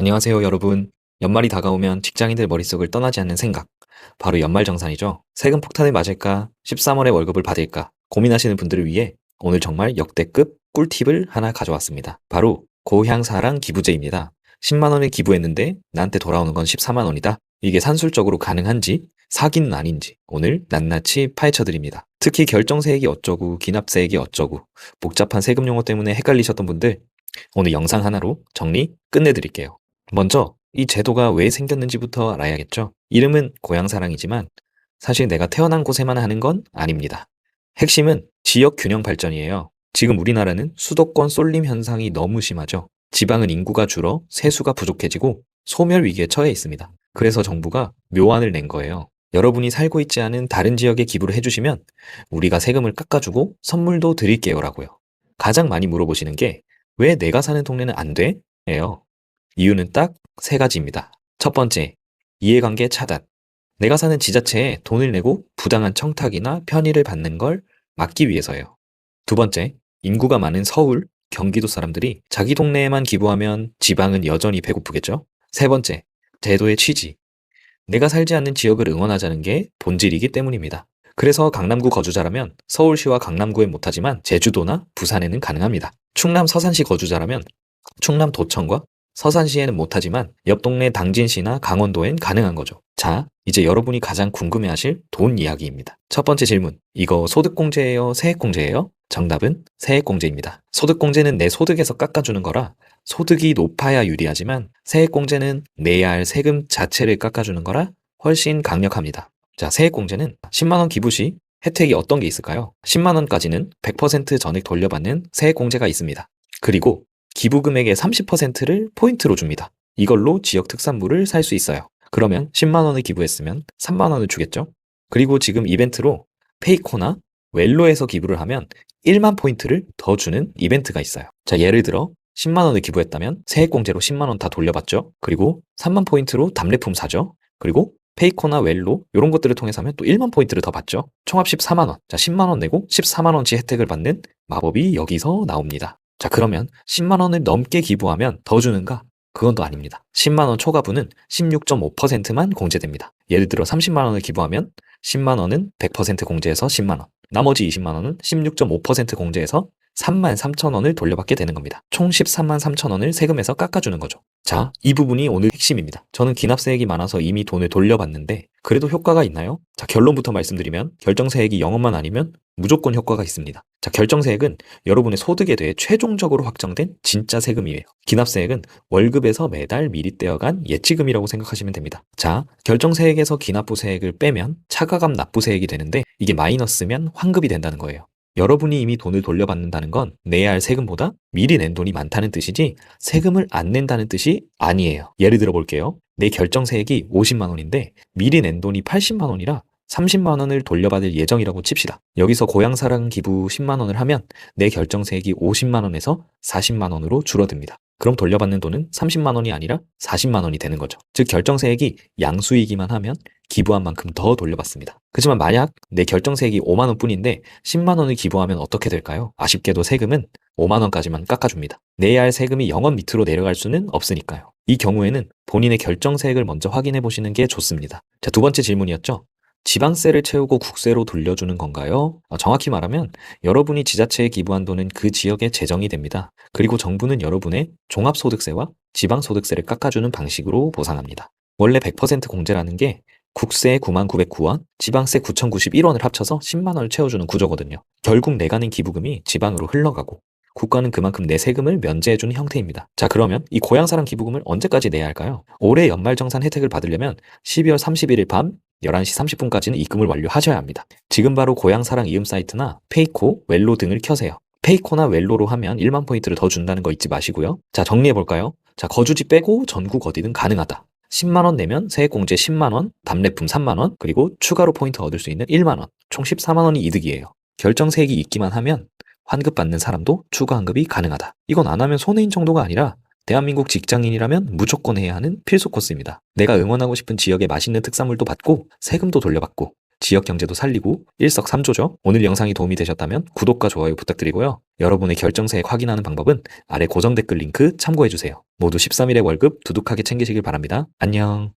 안녕하세요, 여러분. 연말이 다가오면 직장인들 머릿속을 떠나지 않는 생각. 바로 연말정산이죠. 세금 폭탄을 맞을까? 13월에 월급을 받을까? 고민하시는 분들을 위해 오늘 정말 역대급 꿀팁을 하나 가져왔습니다. 바로 고향사랑 기부제입니다. 10만원을 기부했는데 나한테 돌아오는 건 14만원이다. 이게 산술적으로 가능한지 사기는 아닌지 오늘 낱낱이 파헤쳐드립니다. 특히 결정세액이 어쩌고 기납세액이 어쩌고 복잡한 세금 용어 때문에 헷갈리셨던 분들 오늘 영상 하나로 정리 끝내드릴게요. 먼저 이 제도가 왜 생겼는지부터 알아야겠죠. 이름은 고향사랑이지만 사실 내가 태어난 곳에만 하는 건 아닙니다. 핵심은 지역 균형 발전이에요. 지금 우리나라는 수도권 쏠림 현상이 너무 심하죠. 지방은 인구가 줄어 세수가 부족해지고 소멸 위기에 처해 있습니다. 그래서 정부가 묘안을 낸 거예요. 여러분이 살고 있지 않은 다른 지역에 기부를 해주시면 우리가 세금을 깎아주고 선물도 드릴게요라고요. 가장 많이 물어보시는 게 왜 내가 사는 동네는 안 돼? 예요. 이유는 딱 세 가지입니다. 첫 번째, 이해관계 차단. 내가 사는 지자체에 돈을 내고 부당한 청탁이나 편의를 받는 걸 막기 위해서예요. 두 번째, 인구가 많은 서울, 경기도 사람들이 자기 동네에만 기부하면 지방은 여전히 배고프겠죠? 세 번째, 제도의 취지. 내가 살지 않는 지역을 응원하자는 게 본질이기 때문입니다. 그래서 강남구 거주자라면 서울시와 강남구에 못하지만 제주도나 부산에는 가능합니다. 충남 서산시 거주자라면 충남 도청과 서산시에는 못하지만 옆 동네 당진시나 강원도엔 가능한 거죠. 자, 이제 여러분이 가장 궁금해하실 돈 이야기입니다. 첫 번째 질문. 이거 소득공제예요? 세액공제예요? 정답은 세액공제입니다. 소득공제는 내 소득에서 깎아주는 거라 소득이 높아야 유리하지만 세액공제는 내야 할 세금 자체를 깎아주는 거라 훨씬 강력합니다. 자, 세액공제는 10만원 기부 시 혜택이 어떤 게 있을까요? 10만원까지는 100% 전액 돌려받는 세액공제가 있습니다. 그리고 기부 금액의 30%를 포인트로 줍니다. 이걸로 지역 특산물을 살 수 있어요. 그러면 10만 원을 기부했으면 3만 원을 주겠죠? 그리고 지금 이벤트로 페이코나 웰로에서 기부를 하면 1만 포인트를 더 주는 이벤트가 있어요. 자, 예를 들어 10만 원을 기부했다면 세액공제로 10만 원 다 돌려받죠. 그리고 3만 포인트로 답례품 사죠. 그리고 페이코나 웰로 이런 것들을 통해서 하면 또 1만 포인트를 더 받죠. 총합 14만 원. 자, 10만 원 내고 14만 원치 혜택을 받는 마법이 여기서 나옵니다. 자, 그러면 10만 원을 넘게 기부하면 더 주는가? 그건 또 아닙니다. 10만 원 초과분은 16.5%만 공제됩니다. 예를 들어 30만 원을 기부하면 10만 원은 100% 공제해서 10만 원. 나머지 20만 원은 16.5% 공제해서 3만 3천 원을 돌려받게 되는 겁니다. 총 13만 3천 원을 세금에서 깎아주는 거죠. 자, 이 부분이 오늘 핵심입니다. 저는 기납세액이 많아서 이미 돈을 돌려받는데 그래도 효과가 있나요? 자, 결론부터 말씀드리면 결정세액이 0원만 아니면 무조건 효과가 있습니다. 자, 결정세액은 여러분의 소득에 대해 최종적으로 확정된 진짜 세금이에요. 기납세액은 월급에서 매달 미리 떼어간 예치금이라고 생각하시면 됩니다. 자, 결정세액에서 기납부세액을 빼면 차가감 납부세액이 되는데 이게 마이너스면 환급이 된다는 거예요. 여러분이 이미 돈을 돌려받는다는 건 내야 할 세금보다 미리 낸 돈이 많다는 뜻이지 세금을 안 낸다는 뜻이 아니에요. 예를 들어 볼게요. 내 결정세액이 50만 원인데 미리 낸 돈이 80만 원이라 30만 원을 돌려받을 예정이라고 칩시다. 여기서 고향사랑 기부 10만 원을 하면 내 결정세액이 50만 원에서 40만 원으로 줄어듭니다. 그럼 돌려받는 돈은 30만 원이 아니라 40만 원이 되는 거죠. 즉 결정세액이 양수이기만 하면 기부한 만큼 더 돌려받습니다. 그렇지만 만약 내 결정세액이 5만 원뿐인데 10만 원을 기부하면 어떻게 될까요? 아쉽게도 세금은 5만 원까지만 깎아줍니다. 내야 할 세금이 0원 밑으로 내려갈 수는 없으니까요. 이 경우에는 본인의 결정세액을 먼저 확인해 보시는 게 좋습니다. 자, 두 번째 질문이었죠. 지방세를 채우고 국세로 돌려주는 건가요? 어, 정확히 말하면 여러분이 지자체에 기부한 돈은 그 지역의 재정이 됩니다. 그리고 정부는 여러분의 종합소득세와 지방소득세를 깎아주는 방식으로 보상합니다. 원래 100% 공제라는 게 국세 99,909원, 지방세 9,091원을 합쳐서 10만 원을 채워주는 구조거든요. 결국 내가 낸 기부금이 지방으로 흘러가고 국가는 그만큼 내 세금을 면제해주는 형태입니다. 자 그러면 이 고향사랑 기부금을 언제까지 내야 할까요? 올해 연말정산 혜택을 받으려면 12월 31일 밤 11시 30분까지는 입금을 완료하셔야 합니다. 지금 바로 고향사랑 이음 사이트나 페이코, 웰로 등을 켜세요. 페이코나 웰로로 하면 1만 포인트를 더 준다는 거 잊지 마시고요. 자 정리해 볼까요? 자 거주지 빼고 전국 어디든 가능하다. 10만원 내면 세액공제 10만원, 답례품 3만원, 그리고 추가로 포인트 얻을 수 있는 1만원, 총 14만원이 이득이에요. 결정세액이 있기만 하면 환급받는 사람도 추가 환급이 가능하다. 이건 안 하면 손해인 정도가 아니라 대한민국 직장인이라면 무조건 해야 하는 필수 코스입니다. 내가 응원하고 싶은 지역의 맛있는 특산물도 받고 세금도 돌려받고 지역 경제도 살리고 일석삼조죠. 오늘 영상이 도움이 되셨다면 구독과 좋아요 부탁드리고요. 여러분의 결정세액 확인하는 방법은 아래 고정 댓글 링크 참고해주세요. 모두 13일의 월급 두둑하게 챙기시길 바랍니다. 안녕.